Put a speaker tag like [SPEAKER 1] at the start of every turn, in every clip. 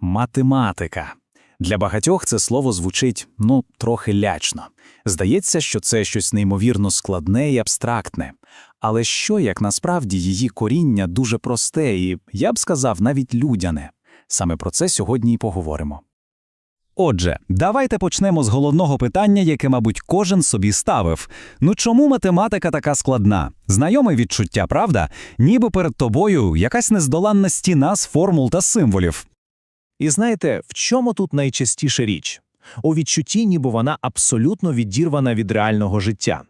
[SPEAKER 1] Математика. Для багатьох це слово звучить ну трохи лячно. Здається, що це щось неймовірно складне і абстрактне. Але що як насправді її коріння дуже просте і, я б сказав, навіть людяне. Саме про це сьогодні і поговоримо.
[SPEAKER 2] Отже, давайте почнемо з головного питання, яке, мабуть, кожен собі ставив. Ну чому математика така складна? Знайоме відчуття, правда? Ніби перед тобою якась нездоланна стіна з формул та символів.
[SPEAKER 3] І знаєте, в чому тут найчастіше річ? У відчутті, ніби вона абсолютно відірвана від реального життя.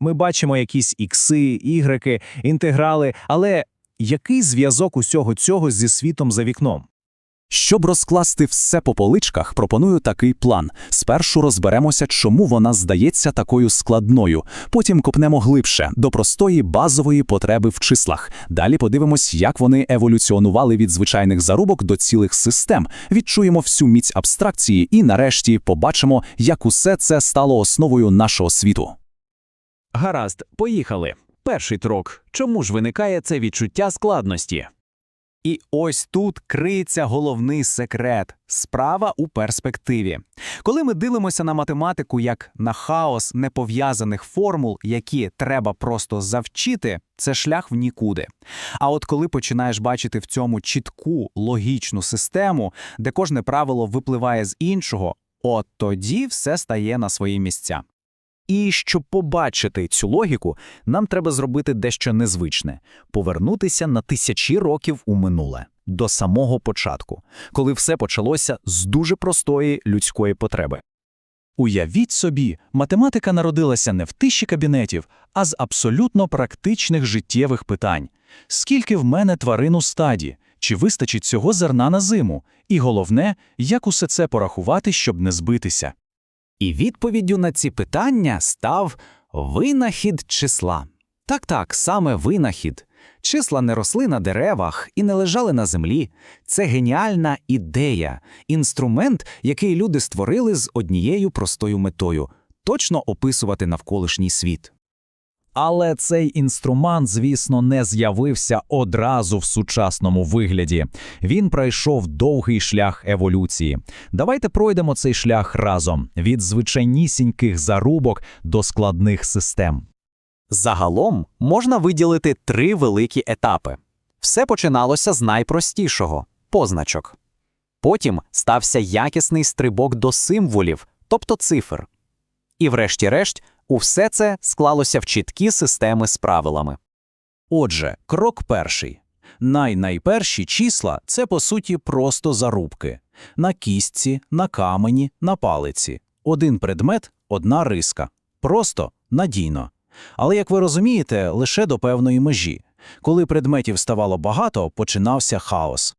[SPEAKER 3] Ми бачимо якісь ікси, ігреки, інтеграли, але який зв'язок усього цього зі світом за вікном?
[SPEAKER 2] Щоб розкласти все по поличках, пропоную такий план. Спершу розберемося, чому вона здається такою складною. Потім копнемо глибше до простої базової потреби в числах. Далі подивимось, як вони еволюціонували від звичайних зарубок до цілих систем. Відчуємо всю міць абстракції і, нарешті, побачимо, як усе це стало основою нашого світу.
[SPEAKER 4] Гаразд, поїхали. Перший крок. Чому ж виникає це відчуття складності?
[SPEAKER 2] І ось тут криється головний секрет справа у перспективі. Коли ми дивимося на математику як на хаос непов'язаних формул, які треба просто завчити, це шлях в нікуди. А от коли починаєш бачити в цьому чітку логічну систему, де кожне правило випливає з іншого, от тоді все стає на свої місця. І щоб побачити цю логіку, нам треба зробити дещо незвичне повернутися на тисячі років у минуле, до самого початку, коли все почалося з дуже простої людської потреби.
[SPEAKER 1] Уявіть собі, математика народилася не в тисячі кабінетів, а з абсолютно практичних життєвих питань. Скільки в мене тварин у стаді? Чи вистачить цього зерна на зиму? І головне, як усе це порахувати, щоб не збитися?
[SPEAKER 4] І відповіддю на ці питання став винахід числа. Так так, саме винахід. Числа не росли на деревах і не лежали на землі. Це геніальна ідея, інструмент, який люди створили з однією простою метою точно описувати навколишній світ.
[SPEAKER 2] Але цей інструмент, звісно, не з'явився одразу в сучасному вигляді. Він пройшов довгий шлях еволюції. Давайте пройдемо цей шлях разом від звичайнісіньких зарубок до складних систем.
[SPEAKER 4] Загалом можна виділити три великі етапи. Все починалося з найпростішого позначок. Потім стався якісний стрибок до символів, тобто цифр. І, врешті-решт, усе це склалося в чіткі системи з правилами.
[SPEAKER 1] Отже, крок перший. Най-найперші числа – це, по суті, просто зарубки. На кістці, на камені, на палиці. Один предмет – одна риска. Просто, надійно. Але, як ви розумієте, лише до певної межі. Коли предметів ставало багато, починався хаос.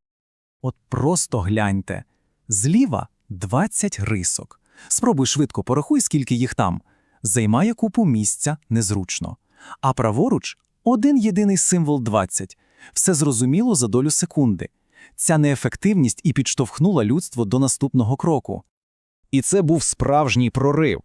[SPEAKER 1] От просто гляньте. Зліва – 20 рисок. Спробуй швидко порахуй, скільки їх там. Займає купу місця незручно. А праворуч – один єдиний символ 20. Все зрозуміло за долю секунди. Ця неефективність і підштовхнула людство до наступного кроку.
[SPEAKER 4] І це був справжній прорив.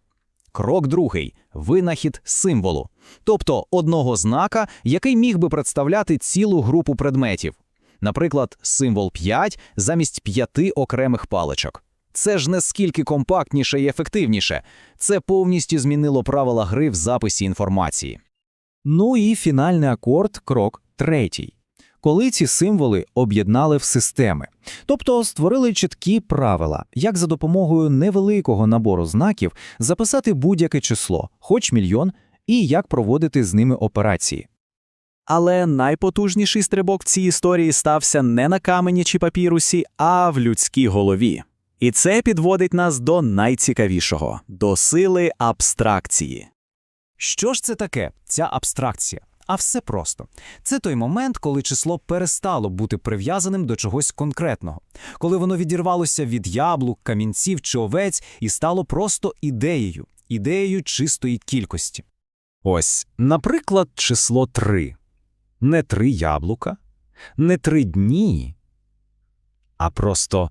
[SPEAKER 4] Крок другий винахід символу, тобто одного знака, який міг би представляти цілу групу предметів. Наприклад, символ 5 замість п'яти окремих паличок. Це ж не скільки компактніше і ефективніше. Це повністю змінило правила гри в записі інформації.
[SPEAKER 3] Ну і фінальний акорд крок третій. Коли ці символи об'єднали в системи, тобто створили чіткі правила, як за допомогою невеликого набору знаків записати будь-яке число, хоч мільйон, і як проводити з ними операції.
[SPEAKER 4] Але найпотужніший стрибок в цій історії стався не на камені чи папірусі, а в людській голові. І це підводить нас до найцікавішого до сили абстракції.
[SPEAKER 3] Що ж це таке, ця абстракція? А все просто. Це той момент, коли число перестало бути прив'язаним до чогось конкретного, коли воно відірвалося від яблук, камінців чи овець і стало просто ідеєю, ідеєю чистої кількості.
[SPEAKER 2] Ось, наприклад, число 3. Не три яблука, не три дні, а просто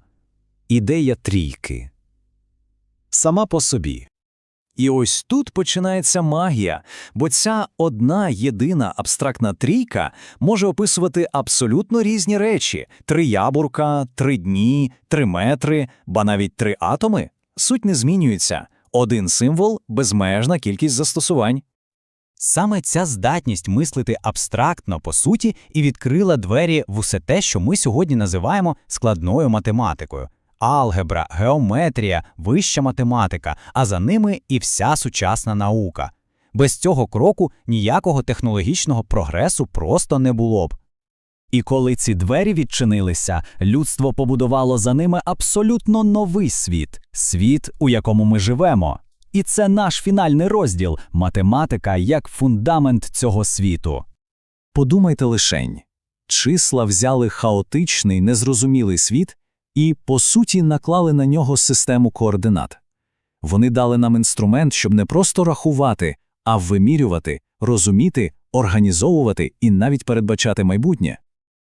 [SPEAKER 2] ідея трійки. Сама по собі.
[SPEAKER 1] І ось тут починається магія, бо ця одна єдина абстрактна трійка може описувати абсолютно різні речі: три яблука, три дні, три метри, ба навіть три атоми. Суть не змінюється. Один символ безмежна кількість застосувань.
[SPEAKER 5] Саме ця здатність мислити абстрактно по суті і відкрила двері в усе те, що ми сьогодні називаємо складною математикою. Алгебра, геометрія, вища математика, а за ними і вся сучасна наука. Без цього кроку ніякого технологічного прогресу просто не було б. І коли ці двері відчинилися, людство побудувало за ними абсолютно новий світ світ, у якому ми живемо. І це наш фінальний розділ математика як фундамент цього світу.
[SPEAKER 1] Подумайте лишень. Числа взяли хаотичний, незрозумілий світ і, по суті, наклали на нього систему координат. Вони дали нам інструмент, щоб не просто рахувати, а вимірювати, розуміти, організовувати і навіть передбачати майбутнє.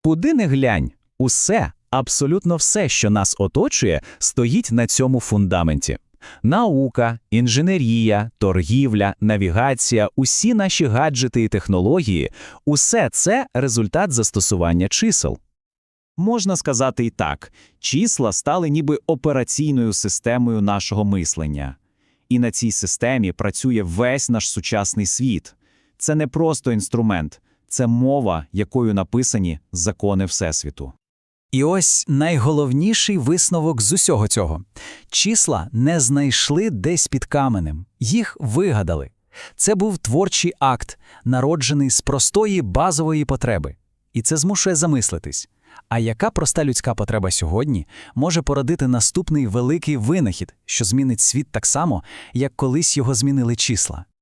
[SPEAKER 4] Куди не глянь, усе, абсолютно все, що нас оточує, стоїть на цьому фундаменті. Наука, інженерія, торгівля, навігація, усі наші гаджети і технології – усе це результат застосування чисел. Можна сказати і так, числа стали ніби операційною системою нашого мислення. І на цій системі працює весь наш сучасний світ. Це не просто інструмент, це мова, якою написані закони Всесвіту.
[SPEAKER 5] І ось найголовніший висновок з усього цього: числа не знайшли десь під каменем, їх вигадали. Це був творчий акт, народжений з простої базової потреби. І це змушує замислитись. А яка проста людська потреба сьогодні може породити наступний великий винахід, що змінить світ так само, як колись його змінили числа?